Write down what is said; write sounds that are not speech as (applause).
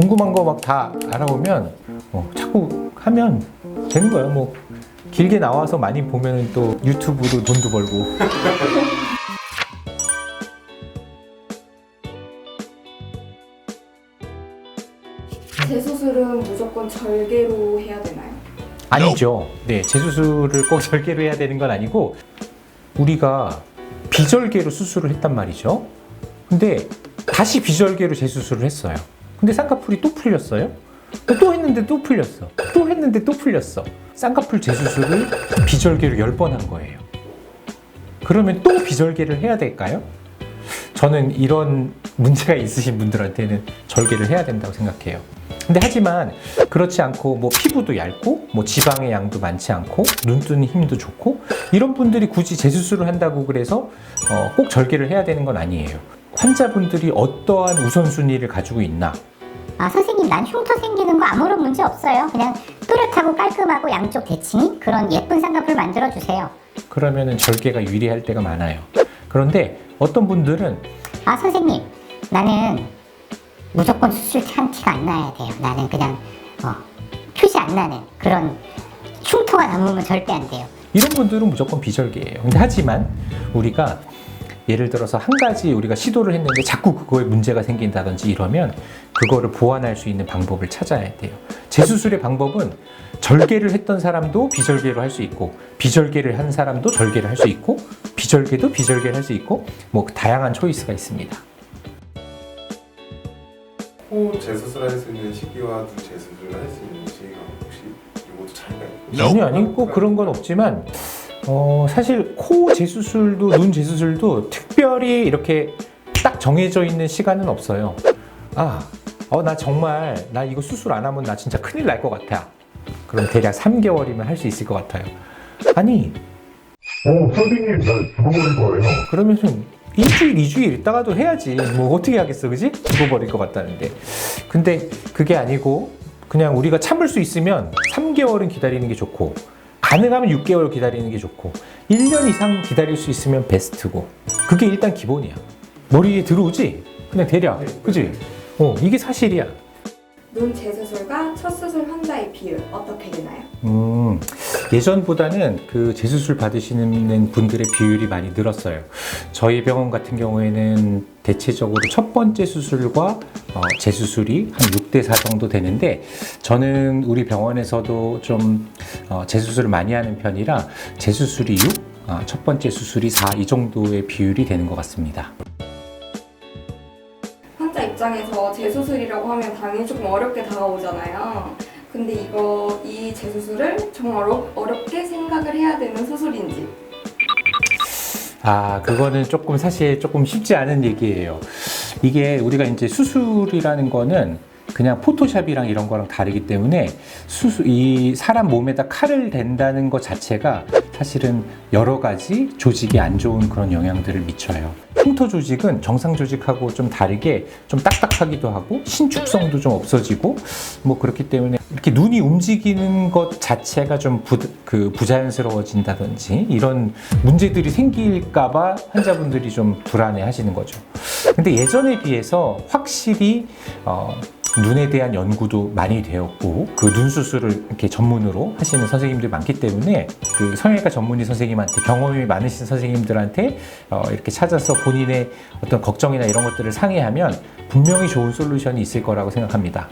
궁금한 거 막 다 알아보면 어, 자꾸 하면 되는 거예요. 뭐 길게 나와서 많이 보면 또 유튜브로 돈도 벌고 (laughs) 재수술은 무조건 절개로 해야 되나요? 아니죠. 네, 재수술을 꼭 절개로 해야 되는 건 아니고 우리가 비절개로 수술을 했단 말이죠. 근데 다시 비절개로 재수술을 했어요. 근데 쌍꺼풀이 또 풀렸어요. 또 했는데 또 풀렸어. 또 했는데 또 풀렸어. 쌍꺼풀 재수술을 비절개로 10번 한 거예요. 그러면 또 비절개를 해야 될까요? 저는 이런 문제가 있으신 분들한테는 절개를 해야 된다고 생각해요. 근데 하지만 그렇지 않고 뭐 피부도 얇고 뭐 지방의 양도 많지 않고 눈 뜨는 힘도 좋고 이런 분들이 굳이 재수술을 한다고 그래서 어, 꼭 절개를 해야 되는 건 아니에요. 환자분들이 어떠한 우선순위를 가지고 있나 아 선생님 난 흉터 생기는 거 아무런 문제 없어요. 그냥 또렷하고 깔끔하고 양쪽 대칭이 그런 예쁜 쌍꺼풀 만들어 주세요. 그러면은 절개가 유리할 때가 많아요. 그런데 어떤 분들은 아 선생님 나는 무조건 수술 한 티가 안 나야 돼요. 나는 그냥 어, 표시 안 나는 그런 흉터가 남으면 절대 안 돼요. 이런 분들은 무조건 비절개예요. 근데 하지만 우리가 예를 들어서 한 가지 우리가 시도를 했는데 자꾸 그거에 문제가 생긴다든지 이러면 그거를 보완할 수 있는 방법을 찾아야 돼요. 재수술의 방법은 절개를 했던 사람도 비절개로 할 수 있고 비절개를 한 사람도 절개를 할 수 있고 비절개도 비절개를 할 수 있고 뭐 다양한 초이스가 있습니다. 코 재수술할 수 있는 시기와 눈 재수술을 할 수 있는 시기가 혹시 이것도 차이가 있나요? 전혀 아니 꼭 그런 건 없지만 어, 사실 코 재수술도 눈 재수술도 특별히 이렇게 딱 정해져 있는 시간은 없어요. 아, 어, 나 정말 나 이거 수술 안 하면 나 진짜 큰일 날 것 같아. 그럼 대략 3개월이면 할 수 있을 것 같아요. 아니 어, 선생님, 나 죽어버릴 거예요. 그러면은 일주일, 이주일 있다가도 해야지. 뭐 어떻게 하겠어, 그지? 죽어버릴 것 같다는데. 근데 그게 아니고 그냥 우리가 참을 수 있으면 3개월은 기다리는 게 좋고 가능하면 6개월 기다리는 게 좋고 1년 이상 기다릴 수 있으면 베스트고 그게 일단 기본이야. 머리에 들어오지? 그냥 대략. 그지? 어, 이게 사실이야. 눈 재수술과 첫 수술 환자의 비율 어떻게 되나요? 음, 예전보다는 그 재수술 받으시는 분들의 비율이 많이 늘었어요. 저희 병원 같은 경우에는 대체적으로 첫 번째 수술과 어, 재수술이 한 6대 4 정도 되는데 저는 우리 병원에서도 좀 어, 재수술을 많이 하는 편이라 재수술이 6, 어, 첫 번째 수술이 4 이 정도의 비율이 되는 것 같습니다. 입장에서 재수술이라고 하면 당연히 조금 어렵게 다가오잖아요. 근데 이거 이 재수술을 정말 어렵, 어렵게 생각을 해야 되는 수술인지 아, 그거는 조금 사실 조금 쉽지 않은 얘기예요. 이게 우리가 이제 수술이라는 거는 그냥 포토샵이랑 이런 거랑 다르기 때문에 수술, 이 사람 몸에다 칼을 댄다는 것 자체가 사실은 여러 가지 조직에 안 좋은 그런 영향들을 미쳐요. 흉터 조직은 정상 조직하고 좀 다르게 좀 딱딱하기도 하고 신축성도 좀 없어지고 뭐 그렇기 때문에 이렇게 눈이 움직이는 것 자체가 좀 부, 그 부자연스러워진다든지 이런 문제들이 생길까봐 환자분들이 좀 불안해 하시는 거죠. 근데 예전에 비해서 확실히 어, 눈에 대한 연구도 많이 되었고 그 눈 수술을 이렇게 전문으로 하시는 선생님들이 많기 때문에 그 성형외과 전문의 선생님한테 경험이 많으신 선생님들한테 어, 이렇게 찾아서 본인의 어떤 걱정이나 이런 것들을 상의하면 분명히 좋은 솔루션이 있을 거라고 생각합니다.